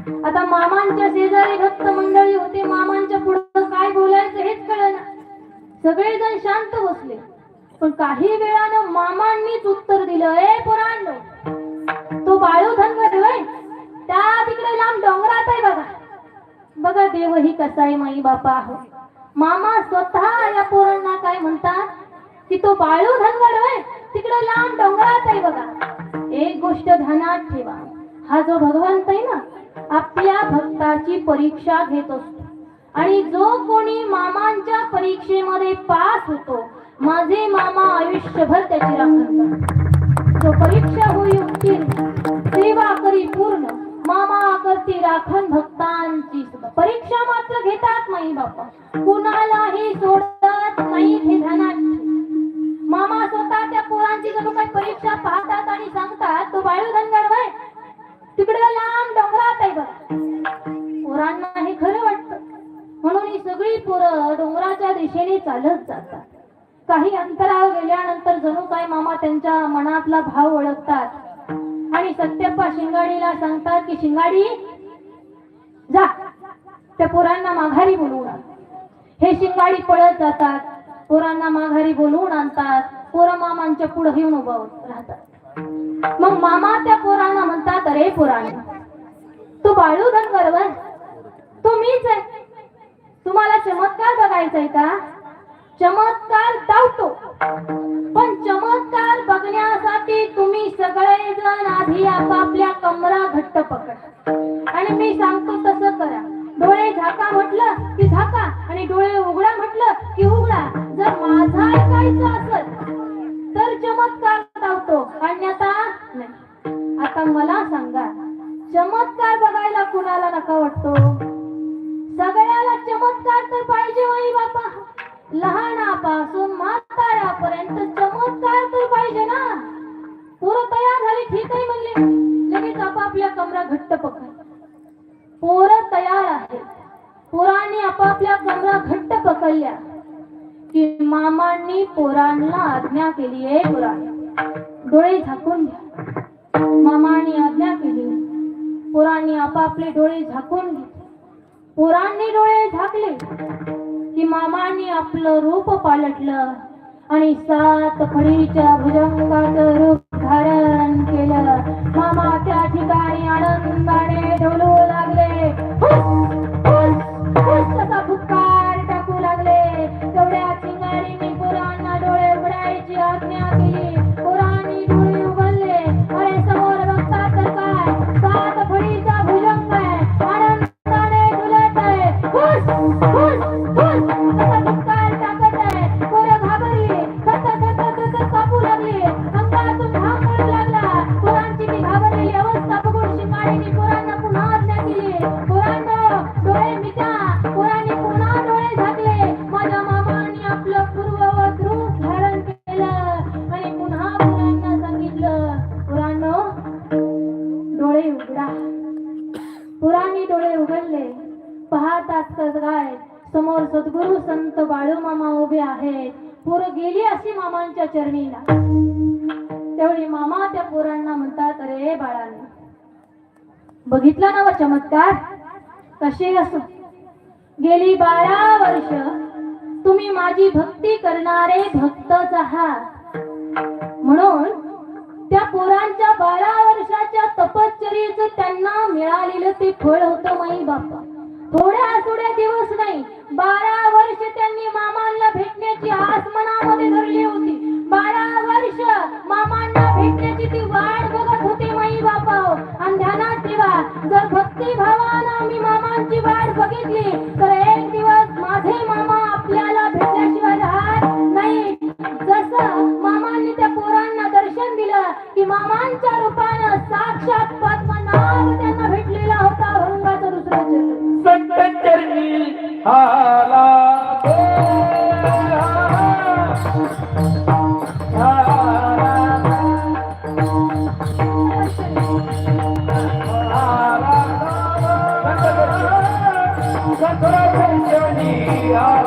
आता मामांच्या शेजारी भक्त मंडळी होते. मामांच्या पुढे काय बोलायचं हेच कळना. सगळेजण शांत बसले. पण काही वेळानं मामांनीच उत्तर दिलं ए पुराण तो बाळू धनगर होय? त्या तिकडे लांब डोंगरात आहे बघा. बघा देव ही कसा आहे माई बापा. हो मामा स्वतः या पोरांना काय म्हणतात? की तो बाळू धनगर होय? तिकडे लांब डोंगरात आहे बघा. एक गोष्ट ध्यानात ठेवा. हा जो भगवंत आहे ना आपल्या भक्ताची परीक्षा घेत असतो. आणि जो कोणी मामांच्या परीक्षेमध्ये पास होतो माझे मामा आयुष्यभर त्याची राखण करतात. जो परीक्षा होई उत्तीर्ण सेवा करी पूर्ण मामा करती राखण भक्तांची परीक्षा मात्र घेतात नाही बाबा कुणालाही सोडत नाही हे ध्यानात. मामा स्वतः त्या पोरांची जणू काही परीक्षा पाहतात आणि सांगतात तो बाळू तिकडे लांब डोंगरात आहे बघा. पोरांना हे खरं वाटतं. म्हणून ही सगळी पोरं डोंगराच्या दिशेने चालत जातात. काही अंतरावर गेल्यानंतर जणू काय मामा त्यांच्या मनातला भाव ओळखतात. आणि सत्यप्पा शिंगाडीला सांगतात की शिंगाडी जा. त्या पोरांना माघारी बोलवून आण. हे शिंगाडी पळत जातात. पोरांना माघारी बोलवून आणतात. पोरं मामांच्या पुढे येऊन उभा राहतात. मग मामा त्या पोरांना म्हणतात अरे पोरांना तू बाळू धनगरवर तो मीच आहे. तुम्हाला चमत्कार बघायचा आहे का? चमत्कार धावतो पण चमत्कार बघण्यासाठी तुम्ही सगळेजण आधी आपापल्या कमरा घट्ट पकड. आणि मी सांगतो तसं करा. डोळे झाका म्हटलं की झाका आणि डोळे उघडा म्हटलं की उघडा. जर माझा ऐकायचं कुणाला वाटतो. सगळ्याला चमत्कार तर पाहिजे बाई बापा. लहानापासून म्हाताऱ्यापर्यंत चमत्कार तर पाहिजे ना. पोरं तयार झाली ठीक आहे म्हणले. लगेच आपापल्या कमरा घट्ट पकड पोरं तयार आहे पोरांनी आपापल्या कमरा घट्ट पकडल्या. की मामांनी पोरांना आज्ञा केली आहे पोरांनी. डोळे झाकून घ्या. मामांनी आज्ञा केली. पोरांनी आपापले डोळे झाकून घेतले. पोरांनी डोळे झाकले की मामांनी आपलं रूप पालटलं आणि सात फळीच्या भुजंगाचं रूप धारण पाहतात तर काय समोर सद्गुरु संत बाळू मामा उभे आहेत. पोरं गेली अशी मामांच्या चरणीला. तेवढी मामा त्या पोरांना म्हणतात अरे बाळाने बघितला ना व चमत्कार? कसे असो? गेली बारा वर्ष तुम्ही माझी भक्ती करणारे भक्तच आहात. म्हणून त्या पोरांच्या बारा वर्षाच्या तपश्चर्येचं त्यांना मिळालेलं ते फळ होतं माई बापा थोड्या दिवस नाही बारा वर्ष त्यांनी मामांना भेटण्याची आस मनामध्ये धरली होती. बारा वर्ष मामांना भेटण्याची ती वाट बघत होते माई बापा हो. आणि ध्यानात ठेवा जर भक्ती भावानं मी मामांची वाट बघितली तर एक दिवस माझे मामा आपल्याला भेटल्याशिवाय राहत नाही. जसं मामांनी त्या पोरांना दर्शन दिलं की मामांच्या रूपानं साक्षात पद्मनाभ त्यांना भेटलेला होता भंगाचं दुसरं चरण संत चरणी आला आला